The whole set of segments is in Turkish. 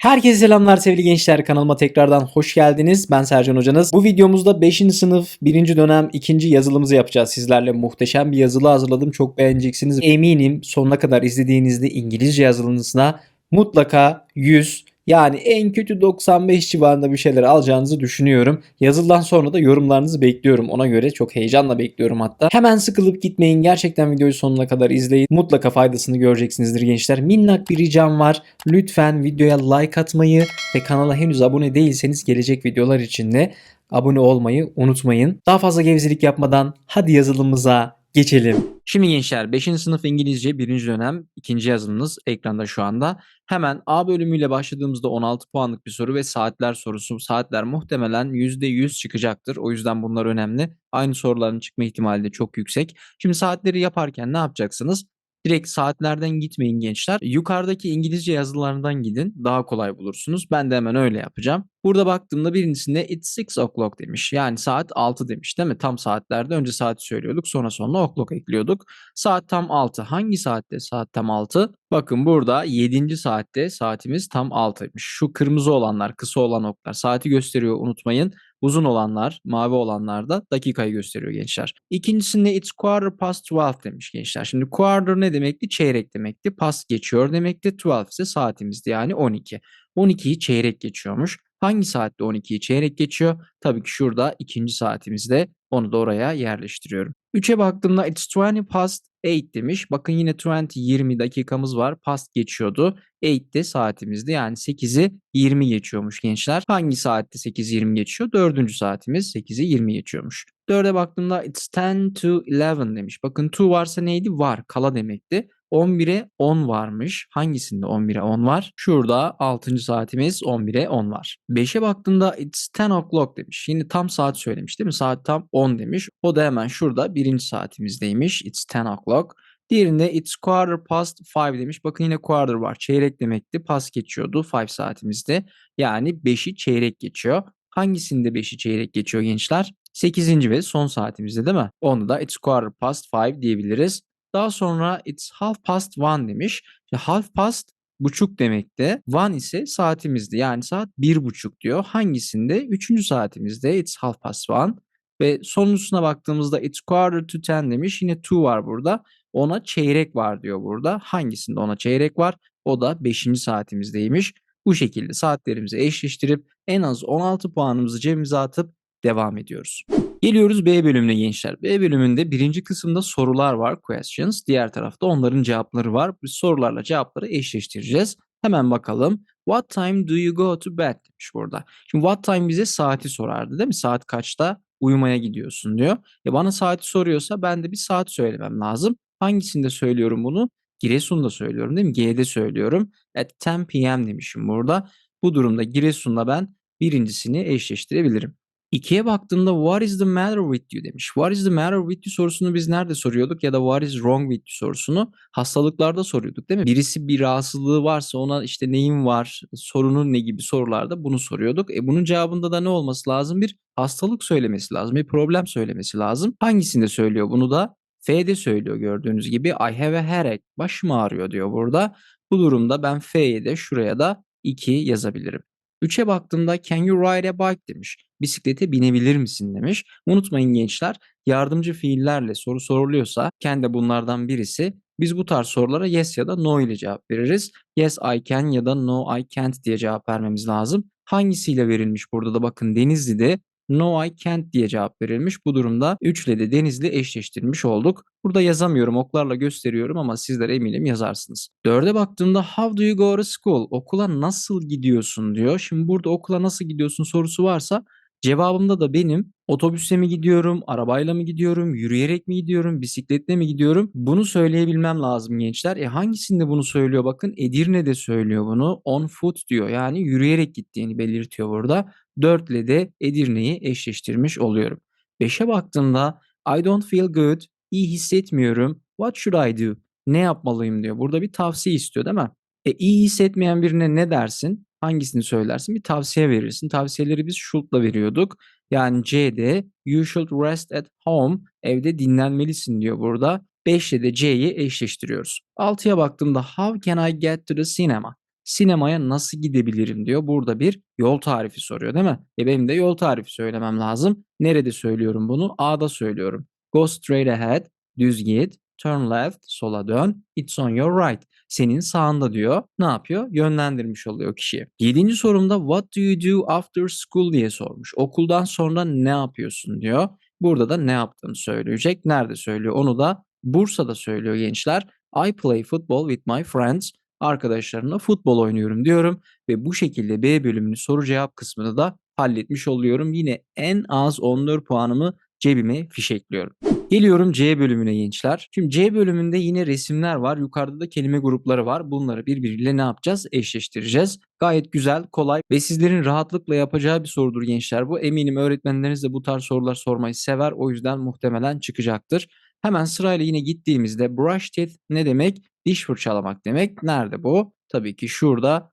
Herkese selamlar sevgili gençler kanalıma tekrardan hoş geldiniz. Ben Sercan hocanız. Bu videomuzda 5. sınıf 1. dönem 2. yazılımızı yapacağız. Sizlerle muhteşem bir yazılı hazırladım. Çok beğeneceksiniz. Eminim sonuna kadar izlediğinizde İngilizce yazılınızına mutlaka 100 yani en kötü 95 civarında bir şeyler alacağınızı düşünüyorum. Yazıldan sonra da yorumlarınızı bekliyorum. Ona göre çok heyecanla bekliyorum hatta. Hemen sıkılıp gitmeyin. Gerçekten videoyu sonuna kadar izleyin. Mutlaka faydasını göreceksinizdir gençler. Minnak bir ricam var. Lütfen videoya like atmayı ve kanala henüz abone değilseniz gelecek videolar için de abone olmayı unutmayın. Daha fazla gevezelik yapmadan hadi yazılımıza geçelim. Şimdi gençler 5. sınıf İngilizce 1. dönem 2. yazılımınız ekranda şu anda. Hemen A bölümüyle başladığımızda 16 puanlık bir soru ve saatler sorusu. Saatler muhtemelen %100 çıkacaktır. O yüzden bunlar önemli. Aynı soruların çıkma ihtimali de çok yüksek. Şimdi saatleri yaparken ne yapacaksınız? Direkt saatlerden gitmeyin gençler. Yukarıdaki İngilizce yazılarından gidin. Daha kolay bulursunuz. Ben de hemen öyle yapacağım. Burada baktığımda birincisinde it's 6 o'clock demiş. Yani saat 6 demiş değil mi? Tam saatlerde önce saati söylüyorduk sonra sonra o'clock ekliyorduk. Saat tam 6. Hangi saatte saat tam 6? Bakın burada 7. saatte saatimiz tam 6'ymış. Şu kırmızı olanlar, kısa olan oklar saati gösteriyor unutmayın. Uzun olanlar, mavi olanlar da dakikayı gösteriyor gençler. İkincisinde it's quarter past 12 demiş gençler. Şimdi quarter ne demekti? Çeyrek demekti. Past geçiyor demekti. 12 ise saatimizdi yani 12. 12'yi çeyrek geçiyormuş. Hangi saatte 12'yi çeyrek geçiyor? Tabii ki şurada ikinci saatimizde onu da oraya yerleştiriyorum. 3'e baktığımda it's 20 past 8 demiş. Bakın yine 20 20 dakikamız var. Past geçiyordu. 8 de saatimizdi. Yani 8'i 20 geçiyormuş gençler. Hangi saatte 8 20 geçiyor? Dördüncü saatimiz 8'i 20 geçiyormuş. 4'e baktığımda it's 10 to 11 demiş. Bakın to varsa neydi? Var. Kala demekti. 11'e 10 varmış. Hangisinde 11'e 10 var? Şurada 6. saatimiz 11'e 10 var. 5'e baktığımda it's 10 o'clock demiş. Şimdi tam saat söylemiş değil mi? Saat tam 10 demiş. O da hemen şurada birinci saatimizdeymiş. It's 10 o'clock. Diğerinde it's quarter past 5 demiş. Bakın yine quarter var. Çeyrek demekti. Past geçiyordu 5 saatimizde. Yani 5'i çeyrek geçiyor. Hangisinde 5'i çeyrek geçiyor gençler? 8. ve son saatimizde değil mi? Onu da it's quarter past 5 diyebiliriz. Daha sonra it's half past one demiş. İşte half past buçuk demekti. One ise saatimizdi. Yani saat bir buçuk diyor. Hangisinde? Üçüncü saatimizde it's half past one. Ve sonuncusuna baktığımızda it's quarter to ten demiş. Yine two var burada. Ona çeyrek var diyor burada. Hangisinde ona çeyrek var? O da 5. saatimizdeymiş. Bu şekilde saatlerimizi eşleştirip en az 16 puanımızı cebimize atıp devam ediyoruz. Geliyoruz B bölümüne gençler. B bölümünde birinci kısımda sorular var, questions. Diğer tarafta onların cevapları var. Biz sorularla cevapları eşleştireceğiz. Hemen bakalım. What time do you go to bed demiş burada. Şimdi what time bize saati sorardı değil mi? Saat kaçta uyumaya gidiyorsun diyor. E bana saati soruyorsa ben de bir saat söylemem lazım. Hangisinde söylüyorum bunu? Giresun'da söylüyorum değil mi? G'de söylüyorum. At 10 p.m. demişim burada. Bu durumda Giresun'la ben birincisini eşleştirebilirim. 2'ye baktığımda what is the matter with you demiş. What is the matter with you sorusunu biz nerede soruyorduk ya da what is wrong with you sorusunu hastalıklarda soruyorduk değil mi? Birisi bir rahatsızlığı varsa ona işte neyin var, sorunun ne gibi sorularda bunu soruyorduk. E bunun cevabında da ne olması lazım? Bir hastalık söylemesi lazım, bir problem söylemesi lazım. Hangisinde söylüyor bunu da? F'de söylüyor gördüğünüz gibi I have a headache. Başım ağrıyor diyor burada. Bu durumda ben F'ye de şuraya da 2 yazabilirim. 3'e baktığımda can you ride a bike demiş. Bisiklete binebilir misin demiş. Unutmayın gençler yardımcı fiillerle soru soruluyorsa de bunlardan birisi. Biz bu tarz sorulara yes ya da no ile cevap veririz. Yes I can ya da no I can't diye cevap vermemiz lazım. Hangisiyle verilmiş burada da bakın Denizli'de No I can't diye cevap verilmiş. Bu durumda 3 ile de Denizli eşleştirmiş olduk. Burada yazamıyorum oklarla gösteriyorum ama sizler eminim yazarsınız. 4'e baktığımda how do you go to school? Okula nasıl gidiyorsun diyor. Şimdi burada okula nasıl gidiyorsun sorusu varsa Cevabımda da benim otobüsle mi gidiyorum, arabayla mı gidiyorum, yürüyerek mi gidiyorum, bisikletle mi gidiyorum? Bunu söyleyebilmem lazım gençler. E hangisinde bunu söylüyor? Bakın Edirne'de söylüyor bunu. On foot diyor. Yani yürüyerek gittiğini belirtiyor burada. 4 ile de Edirne'yi eşleştirmiş oluyorum. 5'e baktığımda I don't feel good, iyi hissetmiyorum. What should I do? Ne yapmalıyım diyor. Burada bir tavsiye istiyor değil mi? E iyi hissetmeyen birine ne dersin? Hangisini söylersin? Bir tavsiye verirsin. Tavsiyeleri biz should'la veriyorduk. Yani C'de you should rest at home. Evde dinlenmelisin diyor burada. 5 ile de C'yi eşleştiriyoruz. 6'ya baktığımda how can I get to the cinema? Sinemaya nasıl gidebilirim diyor. Burada bir yol tarifi soruyor değil mi? E benim de yol tarifi söylemem lazım. Nerede söylüyorum bunu? A'da söylüyorum. Go straight ahead, düz git, turn left, sola dön, it's on your right. Senin sağında diyor. Ne yapıyor? Yönlendirmiş oluyor kişiyi. Yedinci sorumda what do you do after school diye sormuş. Okuldan sonra ne yapıyorsun diyor. Burada da ne yaptığını söyleyecek. Nerede söylüyor onu da Bursa'da söylüyor gençler. I play football with my friends. Arkadaşlarımla futbol oynuyorum diyorum ve bu şekilde B bölümünü soru cevap kısmını da halletmiş oluyorum. Yine en az 14 puanımı cebime fişekliyorum. Geliyorum C bölümüne gençler. Şimdi C bölümünde yine resimler var. Yukarıda da kelime grupları var. Bunları birbiriyle ne yapacağız? Eşleştireceğiz. Gayet güzel, kolay ve sizlerin rahatlıkla yapacağı bir sorudur gençler bu. Eminim öğretmenleriniz de bu tarz sorular sormayı sever. O yüzden muhtemelen çıkacaktır. Hemen sırayla yine gittiğimizde brush teeth ne demek? Diş fırçalamak demek. Nerede bu? Tabii ki şurada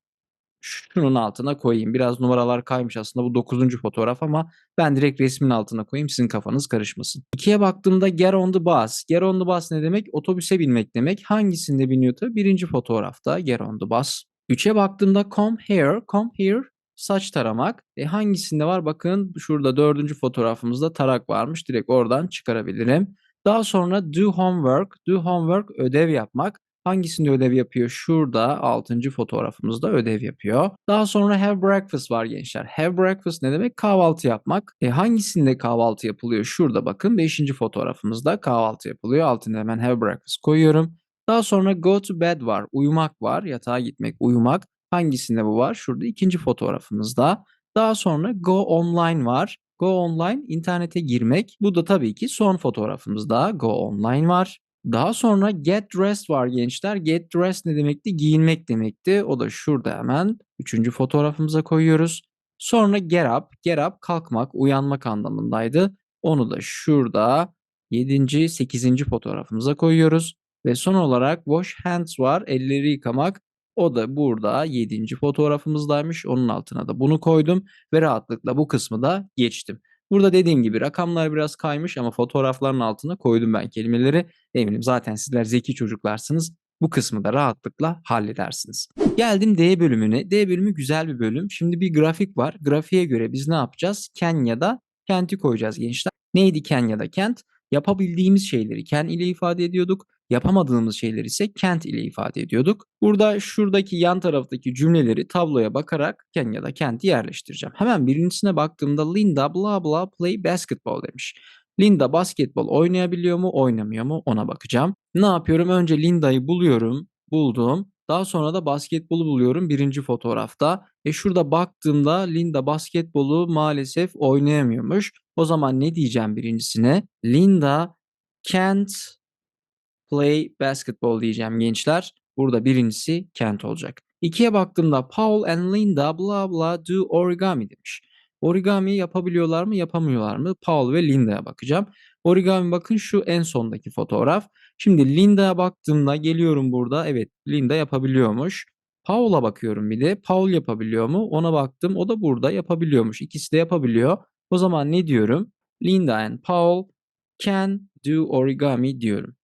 şunun altına koyayım. Biraz numaralar kaymış aslında bu 9. fotoğraf ama ben direkt resmin altına koyayım sizin kafanız karışmasın. İkiye baktığımda get on the bus. Get on the bus ne demek? Otobüse binmek demek. Hangisinde biniyor tabii? Birinci fotoğrafta get on the bus. Üçe baktığımda come here. Come here saç taramak. E hangisinde var? Bakın şurada dördüncü fotoğrafımızda tarak varmış. Direkt oradan çıkarabilirim. Daha sonra do homework. Do homework ödev yapmak. Hangisinde ödev yapıyor? Şurada 6. fotoğrafımızda ödev yapıyor. Daha sonra have breakfast var gençler. Have breakfast ne demek? Kahvaltı yapmak. E hangisinde kahvaltı yapılıyor? Şurada bakın 5. fotoğrafımızda kahvaltı yapılıyor. Altına hemen have breakfast koyuyorum. Daha sonra go to bed var. Uyumak var. Yatağa gitmek, uyumak. Hangisinde bu var? Şurada ikinci fotoğrafımızda. Daha sonra go online var. Go online internete girmek. Bu da tabii ki son fotoğrafımızda go online var. Daha sonra get dressed var gençler. Get dressed ne demekti? Giyinmek demekti. O da şurada hemen. Üçüncü fotoğrafımıza koyuyoruz. Sonra get up. Get up kalkmak, uyanmak anlamındaydı. Onu da şurada 7. 8. fotoğrafımıza koyuyoruz. Ve son olarak wash hands var. Elleri yıkamak. O da burada 7. fotoğrafımızdaymış. Onun altına da bunu koydum ve rahatlıkla bu kısmı da geçtim. Burada dediğim gibi rakamlar biraz kaymış ama fotoğrafların altına koydum ben kelimeleri. Eminim zaten sizler zeki çocuklarsınız. Bu kısmı da rahatlıkla halledersiniz. Geldim D bölümüne. D bölümü güzel bir bölüm. Şimdi bir grafik var. Grafiğe göre biz ne yapacağız? Ken ya da kenti koyacağız gençler. Neydi ken ya da kent? Yapabildiğimiz şeyleri ken ile ifade ediyorduk. Yapamadığımız şeyleri ise kent ile ifade ediyorduk. Burada şuradaki yan taraftaki cümleleri tabloya bakarak ken ya da kenti yerleştireceğim. Hemen birincisine baktığımda Linda bla bla play basketball demiş. Linda basketbol oynayabiliyor mu, oynamıyor mu ona bakacağım. Ne yapıyorum? Önce Linda'yı buluyorum, buldum. Daha sonra da basketbolu buluyorum birinci fotoğrafta. E şurada baktığımda Linda basketbolu maalesef oynayamıyormuş. O zaman ne diyeceğim birincisine? Linda can't play basketball diyeceğim gençler. Burada birincisi can't olacak. İkiye baktığımda Paul and Linda bla bla do origami demiş. Origami yapabiliyorlar mı yapamıyorlar mı? Paul ve Linda'ya bakacağım. Origami bakın şu en sondaki fotoğraf. Şimdi Linda'ya baktığımda geliyorum burada. Evet Linda yapabiliyormuş. Paul'a bakıyorum bir de. Paul yapabiliyor mu? Ona baktım. O da burada yapabiliyormuş. İkisi de yapabiliyor. O zaman ne diyorum? Linda and Paul can do origami diyorum.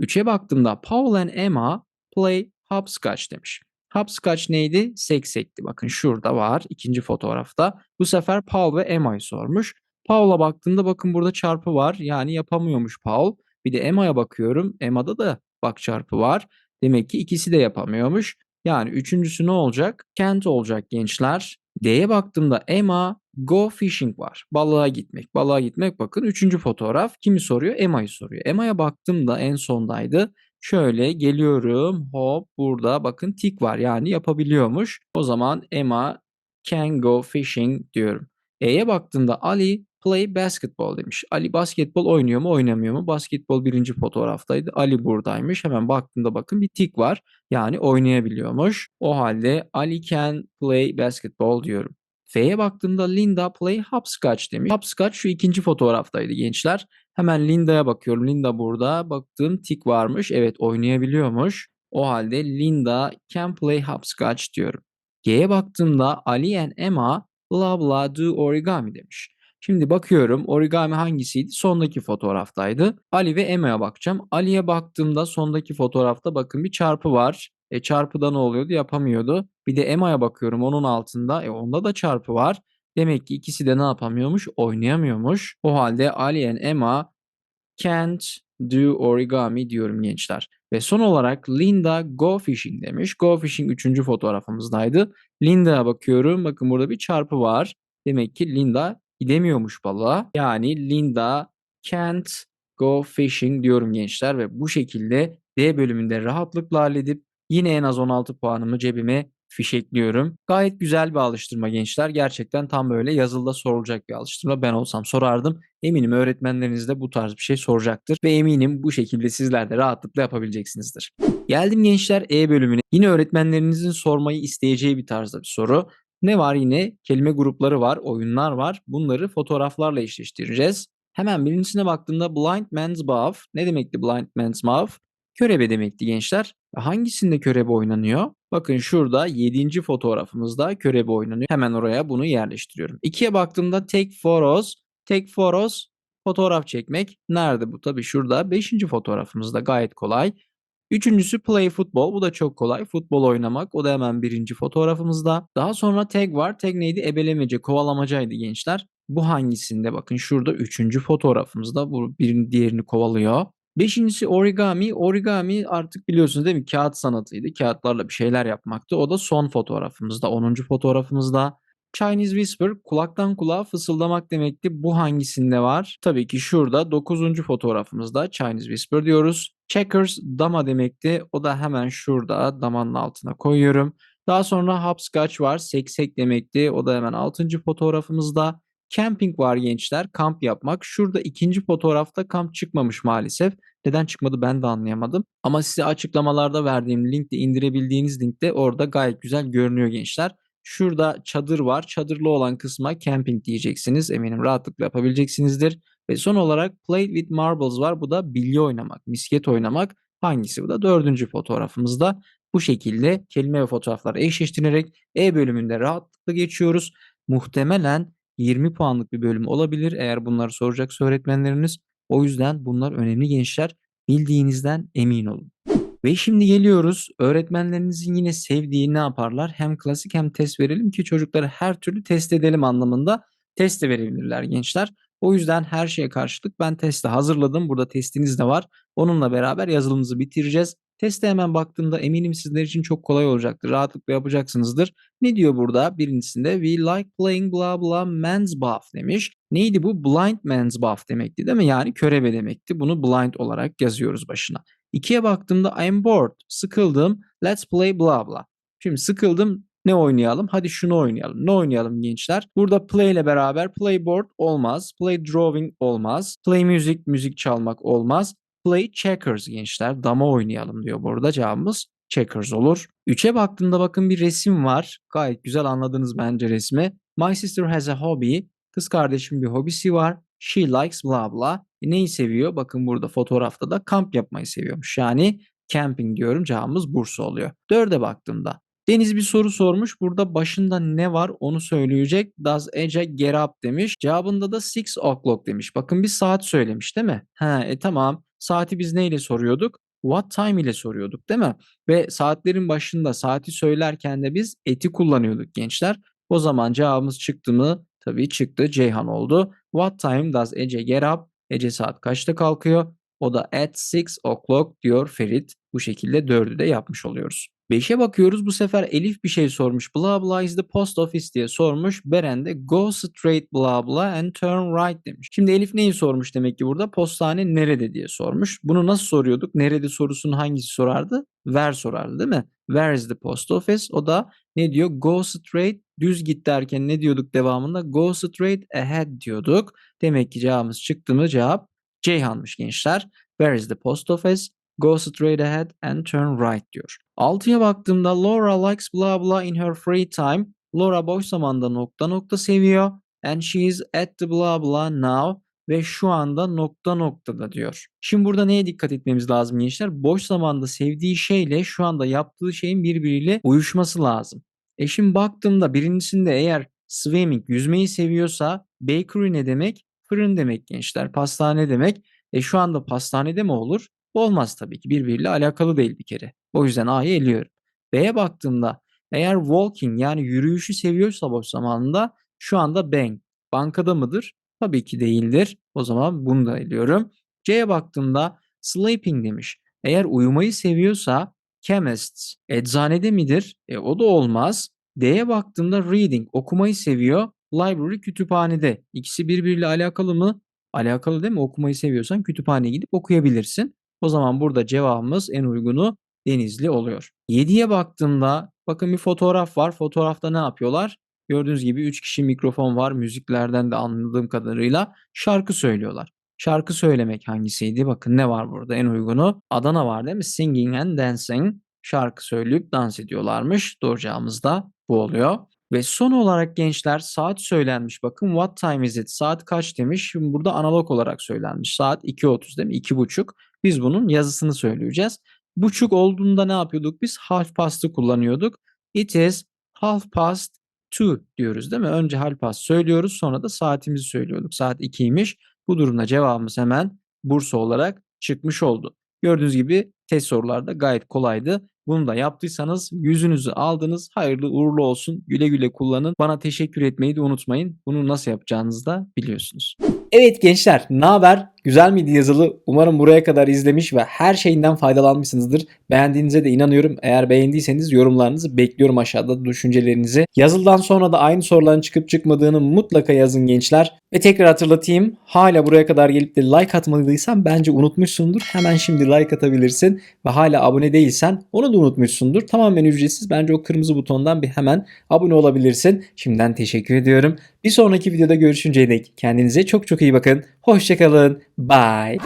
Üçe baktığımda Paul and Emma play hopscotch demiş. Hopscotch neydi? Seksekti. Bakın şurada var ikinci fotoğrafta. Bu sefer Paul ve Emma'yı sormuş. Paul'a baktığımda bakın burada çarpı var. Yani yapamıyormuş Paul. Bir de Emma'ya bakıyorum. Emma'da da bak çarpı var. Demek ki ikisi de yapamıyormuş. Yani üçüncüsü ne olacak? Kent olacak gençler. D'ye baktığımda Emma go fishing var. Balığa gitmek. Balığa gitmek bakın üçüncü fotoğraf. Kimi soruyor? Emma'yı soruyor. Emma'ya baktığımda en sondaydı. Şöyle geliyorum. Hop burada bakın tik var. Yani yapabiliyormuş. O zaman Emma can go fishing diyorum. E'ye baktığımda Ali play basketball demiş. Ali basketbol oynuyor mu oynamıyor mu? Basketbol birinci fotoğraftaydı. Ali buradaymış. Hemen baktığımda bakın bir tik var. Yani oynayabiliyormuş. O halde Ali can play basketball diyorum. F'ye baktığımda Linda play hopscotch demiş. Hopscotch şu ikinci fotoğraftaydı gençler. Hemen Linda'ya bakıyorum. Linda burada. Baktığım tik varmış. Evet oynayabiliyormuş. O halde Linda can play hopscotch diyorum. G'ye baktığımda Ali and Emma bla bla do origami demiş. Şimdi bakıyorum origami hangisiydi? Sondaki fotoğraftaydı. Ali ve Emma'ya bakacağım. Ali'ye baktığımda sondaki fotoğrafta bakın bir çarpı var. E çarpıda ne oluyordu? Yapamıyordu. Bir de Emma'ya bakıyorum onun altında. E onda da çarpı var. Demek ki ikisi de ne yapamıyormuş? Oynayamıyormuş. O halde Ali and Emma can't do origami diyorum gençler. Ve son olarak Linda go fishing demiş. Go fishing üçüncü fotoğrafımızdaydı. Linda'ya bakıyorum. Bakın burada bir çarpı var. Demek ki Linda gidemiyormuş balığa. Yani Linda can't go fishing diyorum gençler ve bu şekilde D bölümünde rahatlıkla halledip yine en az 16 puanımı cebime fişekliyorum. Gayet güzel bir alıştırma gençler. Gerçekten tam böyle yazılıda sorulacak bir alıştırma. Ben olsam sorardım. Eminim öğretmenleriniz de bu tarz bir şey soracaktır. Ve eminim bu şekilde sizler de rahatlıkla yapabileceksinizdir. Geldim gençler E bölümüne. Yine öğretmenlerinizin sormayı isteyeceği bir tarzda bir soru. Ne var yine? Kelime grupları var, oyunlar var. Bunları fotoğraflarla eşleştireceğiz. Hemen birincisine baktığımda blind man's buff. Ne demekti blind man's buff? Körebe demekti gençler. Hangisinde körebe oynanıyor? Bakın şurada 7. fotoğrafımızda körebe oynanıyor. Hemen oraya bunu yerleştiriyorum. 2'ye baktığımda take photos. Take photos fotoğraf çekmek. Nerede bu? Tabii şurada 5. fotoğrafımızda gayet kolay. Üçüncüsü play football. Bu da çok kolay. Futbol oynamak. O da hemen birinci fotoğrafımızda. Daha sonra tag var. Tag neydi? Ebelemece, kovalamacaydı gençler. Bu hangisinde? Bakın şurada üçüncü fotoğrafımızda. Bu birinin diğerini kovalıyor. Beşincisi origami. Origami artık biliyorsunuz değil mi? Kağıt sanatıydı. Kağıtlarla bir şeyler yapmaktı. O da son fotoğrafımızda. 10. fotoğrafımızda. Chinese Whisper kulaktan kulağa fısıldamak demekti. Bu hangisinde var? Tabii ki şurada 9. fotoğrafımızda Chinese Whisper diyoruz. Checkers dama demekti. O da hemen şurada damanın altına koyuyorum. Daha sonra hopscotch var. Seksek demekti. O da hemen 6. fotoğrafımızda. Camping var gençler. Kamp yapmak. Şurada ikinci fotoğrafta kamp çıkmamış maalesef. Neden çıkmadı ben de anlayamadım. Ama size açıklamalarda verdiğim linkte indirebildiğiniz linkte orada gayet güzel görünüyor gençler. Şurada çadır var. Çadırlı olan kısma camping diyeceksiniz. Eminim rahatlıkla yapabileceksinizdir. Ve son olarak play with marbles var. Bu da bilye oynamak, misket oynamak. Hangisi? Bu da dördüncü fotoğrafımızda. Bu şekilde kelime ve fotoğraflar eşleştirerek E bölümünde rahatlıkla geçiyoruz. Muhtemelen 20 puanlık bir bölüm olabilir eğer bunları soracaksa öğretmenleriniz. O yüzden bunlar önemli gençler. Bildiğinizden emin olun. Ve şimdi geliyoruz. Öğretmenlerinizin yine sevdiği ne yaparlar? Hem klasik hem test verelim ki çocukları her türlü test edelim anlamında test de verebilirler gençler. O yüzden her şeye karşılık ben testi hazırladım. Burada testiniz de var. Onunla beraber yazılımımızı bitireceğiz. Teste hemen baktığımda eminim sizler için çok kolay olacaktır. Rahatlıkla yapacaksınızdır. Ne diyor burada? Birincisinde we like playing blah blah man's buff demiş. Neydi bu? Blind man's buff demekti değil mi? Yani körebe demekti. Bunu blind olarak yazıyoruz başına. İkiye baktığımda I'm bored. Sıkıldım. Let's play blah blah. Şimdi sıkıldım. Ne oynayalım? Hadi şunu oynayalım. Ne oynayalım gençler? Burada play ile beraber play board olmaz. Play drawing olmaz. Play music, müzik çalmak olmaz. Play checkers gençler. Dama oynayalım diyor burada cevabımız checkers olur. 3'e baktığımda bakın bir resim var. Gayet güzel anladınız bence resmi. My sister has a hobby. Kız kardeşim bir hobisi var. She likes blah blah. E neyi seviyor? Bakın burada fotoğrafta da kamp yapmayı seviyormuş. Yani camping diyorum cevabımız Bursa oluyor. 4'e baktığımda Deniz bir soru sormuş. Burada başında ne var onu söyleyecek. Does Ece get up demiş. Cevabında da 6 o'clock demiş. Bakın bir saat söylemiş değil mi? Ha, e tamam. Saati biz neyle soruyorduk? What time ile soruyorduk değil mi? Ve saatlerin başında saati söylerken de biz eti kullanıyorduk gençler. O zaman cevabımız çıktı mı? Tabii çıktı. Ceyhan oldu. What time does Ece get up? Ece saat kaçta kalkıyor? O da at 6 o'clock diyor Ferit. Bu şekilde 4'ü de yapmış oluyoruz. 5'e bakıyoruz bu sefer Elif bir şey sormuş. Blah blah is the post office diye sormuş. Beren de go straight blah blah and turn right demiş. Şimdi Elif neyi sormuş demek ki burada? Postane nerede diye sormuş. Bunu nasıl soruyorduk? Nerede sorusunu hangisi sorardı? Where sorardı değil mi? Where is the post office? O da ne diyor? Go straight düz git derken ne diyorduk devamında? Go straight ahead diyorduk. Demek ki cevabımız çıktı mı? Cevap Ceyhan'mış gençler. Where is the post office? Go straight ahead and turn right diyor. 6'ya baktığımda Laura likes blah blah in her free time. Laura boş zamanda nokta nokta seviyor. And she is at the blah blah now. Ve şu anda nokta noktada diyor. Şimdi burada neye dikkat etmemiz lazım gençler? Boş zamanda sevdiği şeyle şu anda yaptığı şeyin birbiriyle uyuşması lazım. E şimdi baktığımda birincisinde eğer swimming yüzmeyi seviyorsa bakery ne demek? Fırın demek gençler. Pastane demek. E şu anda pastanede mi olur? Olmaz tabii ki. Birbiriyle alakalı değil bir kere. O yüzden A'yı eliyorum. B'ye baktığımda eğer walking yani yürüyüşü seviyorsa boş zamanında şu anda bank. Bankada mıdır? Tabii ki değildir. O zaman bunu da eliyorum. C'ye baktığımda sleeping demiş. Eğer uyumayı seviyorsa chemists. Eczanede midir? E, o da olmaz. D'ye baktığımda reading. Okumayı seviyor. Library kütüphanede. İkisi birbiriyle alakalı mı? Alakalı değil mi? Okumayı seviyorsan kütüphaneye gidip okuyabilirsin. O zaman burada cevabımız en uygunu Denizli oluyor. 7'ye baktığımda bakın bir fotoğraf var. Fotoğrafta ne yapıyorlar? Gördüğünüz gibi 3 kişi mikrofon var. Müziklerden de anladığım kadarıyla şarkı söylüyorlar. Şarkı söylemek hangisiydi? Bakın ne var burada en uygunu? Adana var değil mi? Singing and dancing. Şarkı söyleyip dans ediyorlarmış. Doğru da bu oluyor. Ve son olarak gençler saat söylenmiş. Bakın what time is it? Saat kaç demiş. Burada analog olarak söylenmiş. Saat 2.30 değil mi? 2.30. Biz bunun yazısını söyleyeceğiz. Buçuk olduğunda ne yapıyorduk? Biz half past'ı kullanıyorduk. It is half past two diyoruz değil mi? Önce half past söylüyoruz sonra da saatimizi söylüyorduk. Saat 2'ymiş. Bu durumda cevabımız hemen Bursa olarak çıkmış oldu. Gördüğünüz gibi test sorularda gayet kolaydı. Bunu da yaptıysanız yüzünüzü aldınız. Hayırlı uğurlu olsun. Güle güle kullanın. Bana teşekkür etmeyi de unutmayın. Bunu nasıl yapacağınızı da biliyorsunuz. Evet gençler, ne haber? Güzel miydi yazılı? Umarım buraya kadar izlemiş ve her şeyinden faydalanmışsınızdır. Beğendiğinize de inanıyorum. Eğer beğendiyseniz yorumlarınızı bekliyorum aşağıda düşüncelerinizi. Yazıldan sonra da aynı soruların çıkıp çıkmadığını mutlaka yazın gençler. Ve tekrar hatırlatayım. Hala buraya kadar gelip de like atmadıysan bence unutmuşsundur. Hemen şimdi like atabilirsin. Ve hala abone değilsen onu da unutmuşsundur. Tamamen ücretsiz. Bence o kırmızı butondan bir hemen abone olabilirsin. Şimdiden teşekkür ediyorum. Bir sonraki videoda görüşünceye dek kendinize çok çok iyi bakın. Hoşçakalın. Bye.